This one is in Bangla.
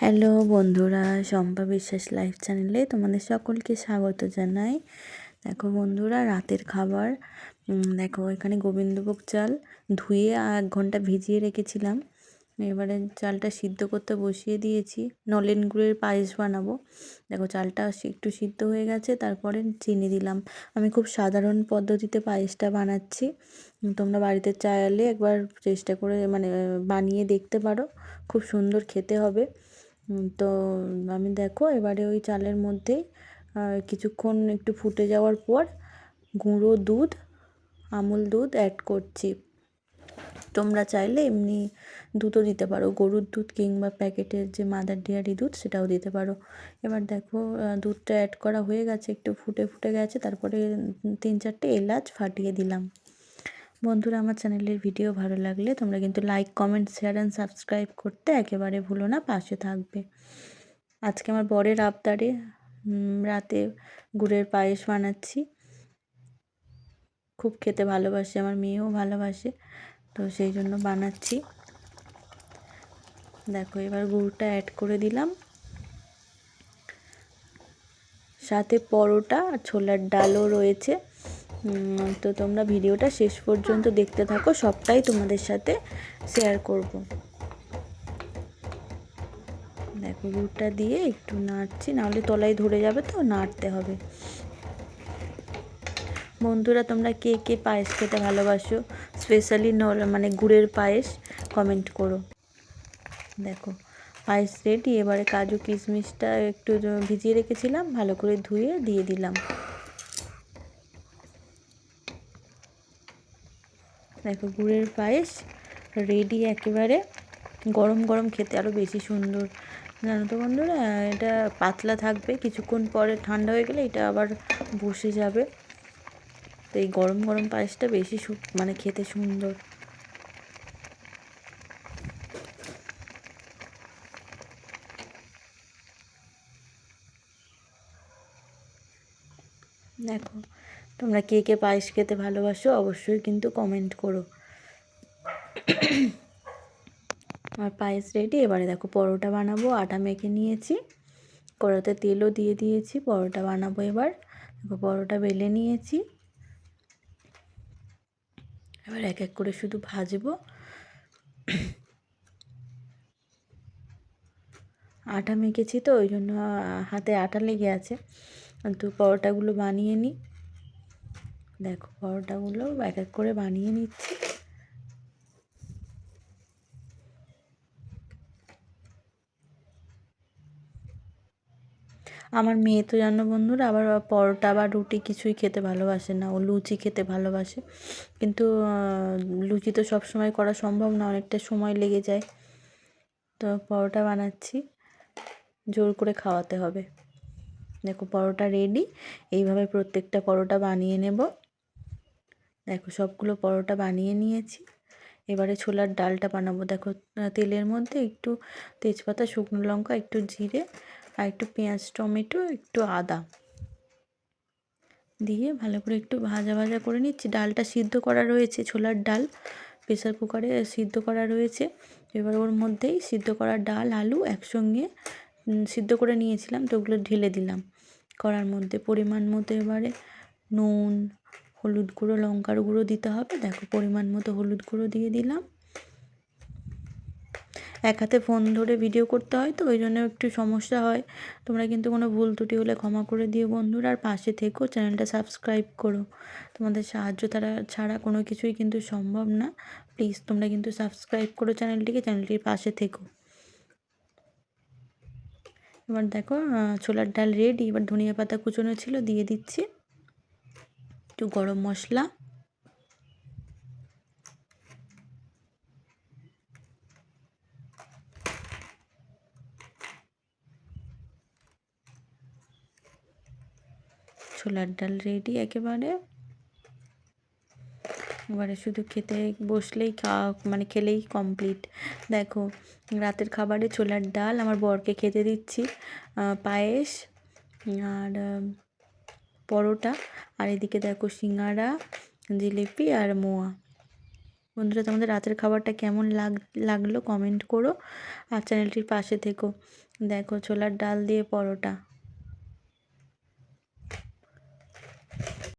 হ্যালো বন্ধুরা শম্পা বিশ্বাস লাইফ চ্যানেলে তোমাদের সকলকে স্বাগত জানাই। দেখো বন্ধুরা, রাতের খাবার। দেখো এখানে গোবিন্দভোগ চাল ধুয়ে এক ঘণ্টা ভিজিয়ে রেখেছিলাম। এবারে চালটা সিদ্ধ করতে বসিয়ে দিয়েছি। নলেন গুড়ের পায়েস বানাবো। দেখো চালটা একটু সিদ্ধ হয়ে গেছে, তারপরে চিনি দিলাম। আমি খুব সাধারণ পদ্ধতিতে পায়েসটা বানাচ্ছি। তোমরা বাড়িতে চাইলে একবার চেষ্টা করে মানে বানিয়ে দেখতে পারো। খুব সুন্দর খেতে হবে। তো আমি দেখো এবারে ওই চালের মধ্যেই কিছুক্ষণ একটু ফুটে যাওয়ার পর গুঁড়ো দুধ, আমুল দুধ অ্যাড করছি। তোমরা চাইলে এমনি দুধও দিতে পারো, গরুর দুধ কিংবা প্যাকেটের যে মাদার ডেয়ারি দুধ সেটাও দিতে পারো। এবার দেখো দুধটা অ্যাড করা হয়ে গেছে, একটু ফুটে ফুটে গেছে, তারপরে তিন চারটে এলাচ ফাটিয়ে দিলাম। বন্ধুরা, আমার চ্যানেলের ভিডিও ভালো লাগলে তোমরা কিন্তু like comment share and subscribe করতে একেবারে ভুলো না, পাশে থাকবে। আজকে আমার বরের আবদারে রাতে গুড়ের পায়েস বানাচ্ছি। খুব খেতে ভালোবাসে, আমার মেয়েও ভালোবাসে, তো সেই জন্য বানাচ্ছি। দেখো, এবার গুড়টা অ্যাড করে দিলাম। সাথে পরোটা আর ছোলার ডালও রয়েছে। তো তোমরা ভিডিওটা শেষ পর্যন্ত দেখতে থাকো, সবটাই তোমাদের সাথে শেয়ার করব। দেখো গুড়টা দিয়ে একটু নাড়ছি, নাহলে তলায় ধরে যাবে তো, নাড়তে হবে। বন্ধুরা, তোমরা কে কে পায়েস খেতে ভালোবাসো? স্পেশালি মানে গুড়ের পায়েস কমেন্ট করো। দেখো, পায়েস রেডি এবারে কাজু কিশমিশটা একটু ভিজিয়ে রেখেছিলাম, ভালো করে ধুয়ে দিয়ে দিলাম। দেখো গুড়ের পায়েস রেডি একেবারে। গরম গরম খেতে আরও বেশি সুন্দর। জানো তো বন্ধুরা, এটা পাতলা থাকবে, কিছুক্ষণ পরে ঠান্ডা হয়ে গেলে এটা আবার বসে যাবে। তো এই গরম গরম পায়েসটা বেশি মানে খেতে সুন্দর। দেখো তোমরা কে কে পায়েস খেতে ভালোবাসো অবশ্যই কিন্তু কমেন্ট করো। আমার পায়েস রেডি এবারে দেখো পরোটা বানাবো, আটা মেখে নিয়েছি। কড়াতে তেলও দিয়ে দিয়েছি, পরোটা বানাবো এবার। দেখো পরোটা বেলে নিয়েছি। এবার এক এক করে শুধু ভাজবো। আটা মেখেছি তো, ওই জন্য হাতে আটা লেগে আছে। তো পরোটাগুলো বানিয়ে নিই। দেখো পরোটাগুলো এক এক করে বানিয়ে নিচ্ছি। আমার মেয়ে তো জানো বন্ধুরা, আবার পরোটা বা রুটি কিছুই খেতে ভালোবাসে না। ও লুচি খেতে ভালোবাসে। কিন্তু লুচি তো সব সময় করা সম্ভব না, অনেকটা সময় লেগে যায়। তো পরোটা বানাচ্ছি। জোর করে খাওয়াতে হবে। দেখো পরোটা রেডি এইভাবে প্রত্যেকটা পরোটা বানিয়ে নেব। দেখো সবগুলো পরোটা বানিয়ে নিয়েছি। এবারে ছোলার ডালটা বানাবো। দেখো তেলের মধ্যে একটু তেজপাতা, শুকনো লঙ্কা, একটু জিরে আর একটু পেঁয়াজ, টমেটো, একটু আদা দিয়ে ভালো করে একটু ভাজা ভাজা করে নিচ্ছি। ডালটা সিদ্ধ করা রয়েছে, ছোলার ডাল, প্রেসার কুকারে সিদ্ধ করা রয়েছে। এবার ওর মধ্যেই সিদ্ধ করা ডাল, আলু একসঙ্গে সিদ্ধ করে নিয়েছিলাম তো ওগুলো ঢেলে দিলাম। করার মধ্যে পরিমাণ মতো এবারে নুন হলুদ গুঁড়ো, লঙ্কার গুঁড়ো দিতে হবে। দেখো পরিমাণ মতো হলুদ গুঁড়ো দিয়ে দিলাম। এক হাতে ফোন ধরে ভিডিও করতে হয় তো, ওই জন্য একটু সমস্যা হয়। তোমরা কিন্তু কোনো ভুল ত্রুটি হলে ক্ষমা করে দিও বন্ধুরা। আর পাশে থেকো, চ্যানেলটা সাবস্ক্রাইব করো। তোমাদের সাহায্য তারা ছাড়া কোনো কিছুই কিন্তু সম্ভব না। প্লিজ, তোমরা কিন্তু সাবস্ক্রাইব করো চ্যানেলটিকে, চ্যানেলটির পাশে থেকো। এবার দেখো ছোলার ডাল রেডি এবার ধনিয়া পাতা কুচনো ছিল, দিয়ে দিচ্ছি। একটু গরম মশলা। ছোলার ডাল রেডি একেবারে। এবারে শুধু খেতে বসলেই খাওয়া মানে খেলেই কমপ্লিট দেখো, রাতের খাবারে ছোলার ডাল, আমার বরকে খেতে দিচ্ছি পায়েস, আর পরোটা। আর এদিকে দেখো সিঙ্গারা, জিলিপি আর মোয়া। বন্ধুরা, তোমাদের রাতের খাবারটা কেমন লাগ, লাগল? কমেন্ট করো। আর চ্যানেলটির পাশে থেকো। দেখো ছোলার ডাল দিয়ে পরোটা।